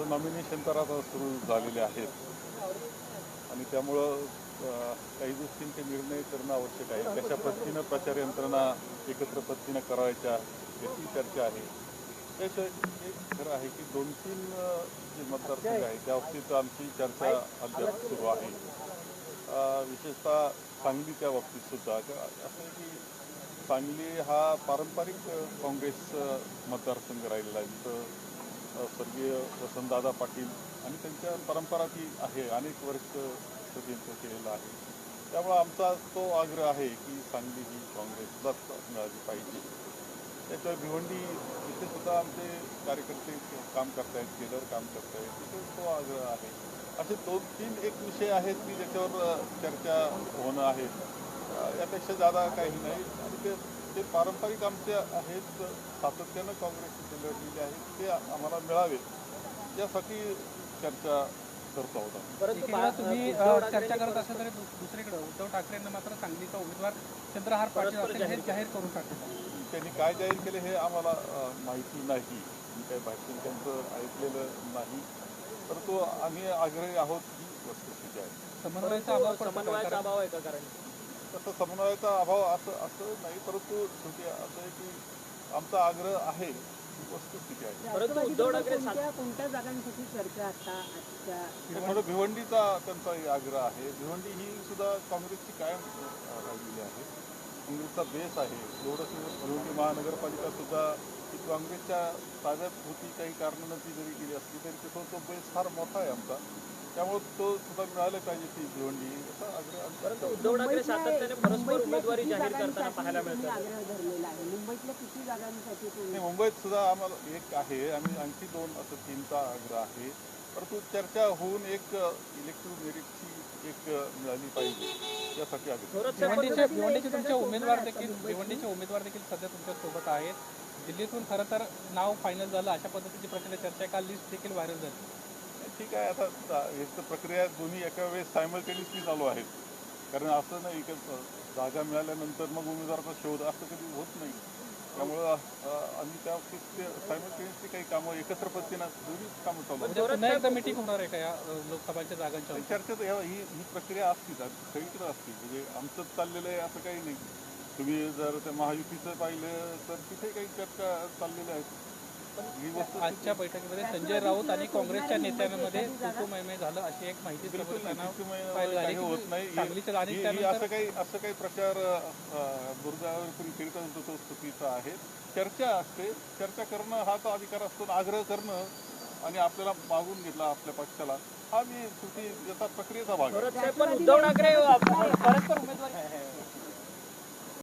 तसं नॉमिनेशन तर आता सुरू झालेले आहेत. आणि त्यामुळं काही गोष्टींचे निर्णय करणं आवश्यक आहे. कशा पद्धतीनं प्रचार यंत्रणा एकत्र पद्धतीनं करायच्या याची चर्चा आहे. त्याशिवाय एक खरं आहे की दोन तीन जे मतदारसंघ आहे त्या बाबतीत आमची चर्चा अद्याप सुरू आहे. विशेषतः सांगली त्या बाबतीत सुद्धा. असं आहे की सांगली हा पारंपरिक काँग्रेस मतदारसंघ राहिलेला आहे. जिथं स्वर्गीय वसंतदादा पाटील आणि त्यांच्या परंपरा ती आहे अनेक वर्ष त्यांचं केलेलं आहे. त्यामुळं आमचा तो आग्रह आहे की सांगली ही काँग्रेसलाच मिळाली पाहिजे. त्याच्यावर भिवंडी इथे सुद्धा आमचे कार्यकर्ते काम करतायत केलर काम करतायत तिथे तो आग्रह आहे. असे दोन तीन एक विषय आहेत की ज्याच्यावर चर्चा होणं आहे. यापेक्षा जादा काही नाही. आणि ते ते पारंपरिक आमचे आहेत सातत्यानं काँग्रेसचे लढलेले आहेत ते आम्हाला मिळावे यासाठी चर्चा करतो आहोत. परंतु तुम्ही चर्चा करत असाल तरी दुसरीकडे उद्धव ठाकरेंना मात्र सांगलीचा उमेदवार चंद्रहार पाटील असेल हे जाहीर करून टाकले. त्यांनी काय जाहीर केले हे आम्हाला माहिती नाही. मी काही भाषण त्यांचं ऐकलेलं नाही. परंतु आम्ही आग्रही आहोत ही वस्तुस्थिती आहे. समन्वयाचा अभाव आहे का कारण? तसं समन्वयाचा अभाव असं असं नाही परंतु शेवटी असं आहे की आमचा आग्रह आहे वस्तुस्थिती आहे. परंतु उद्धव ठाकरे कोणत्या जागांसाठी चर्चा आता आजच्या भिवंडीचा त्यांचा आग्रह आहे. भिवंडी ही सुद्धा काँग्रेसची कायम राहिलेली आहे. काँग्रेसचा बेस आहे. एवढंच भिवंडी महानगरपालिका सुद्धा ही काँग्रेसच्या ताब्यात होती काही कारणानं ती जरी गेली असली तरी तिथं तो बेस फार मोठा आहे आमचा. त्यामुळे तो सुद्धा मिळायला पाहिजे ती भिवंडी. असा आग्रह. उद्धव ठाकरे सातत्याने परस्पर उमेदवारी जाहीर करताना पाहायला मिळतात. मुंबईतल्या किती जागांसाठी मुंबईत सुद्धा आम्हाला एक आहे आणि आणखी दोन असं तीनचा आग्रह आहे. परंतु चर्चा होऊन एक इलेक्ट्रिक मेरिटची एक मिळाली पाहिजे यासाठी भिवंडीचे भिवंडीचे तुमचे उमेदवार देखील. भिवंडीचे उमेदवार देखील सध्या तुमच्यासोबत आहेत. दिल्लीतून खरं तर नाव फायनल झालं अशा पद्धतीची प्रचंड चर्चा आहे. काल लिस्ट देखील व्हायरल झाली. ठीक आहे आता एक तर प्रक्रिया दोन्ही एका वेळेस सायमल्टेनियसली चालू आहेत. कारण असं नाही की जागा मिळाल्यानंतर मग उमेदवाराचा शोध असं कधी होत नाही. त्यामुळं आम्ही त्या सायमल्टेनियसली काही कामं एकत्र पद्धतीनं दोन्ही कामं चालू पुन्हा एकदा मिटिंग होणार आहे का या लोकसभाच्या जागांच्या आणि चर्चेत ही ही प्रक्रिया असतीच आज सगळीकडे असते. म्हणजे आमचं चाललेलं आहे असं काही नाही. तुम्ही जर त्या महायुतीचं पाहिलं तर तिथे काही चर्चा चाललेल्या आहेत. आजच्या बैठकीमध्ये संजय राऊत आणि काँग्रेसच्या नेत्यांमध्ये कुटुंबमय झालं अशी एक माहिती होत नाही. असं काही असं काही प्रचार दुर्गावर कुणी करीत असतो तो चुकीचा आहे. चर्चा असते. चर्चा करणं हा तो अधिकार असतो. आग्रह करणं आणि आपल्याला मागून घेतला आपल्या पक्षाला. हा मी शेवटी याचा प्रक्रियेचा भाग पण उद्धव ठाकरे परस्पर उमेदवार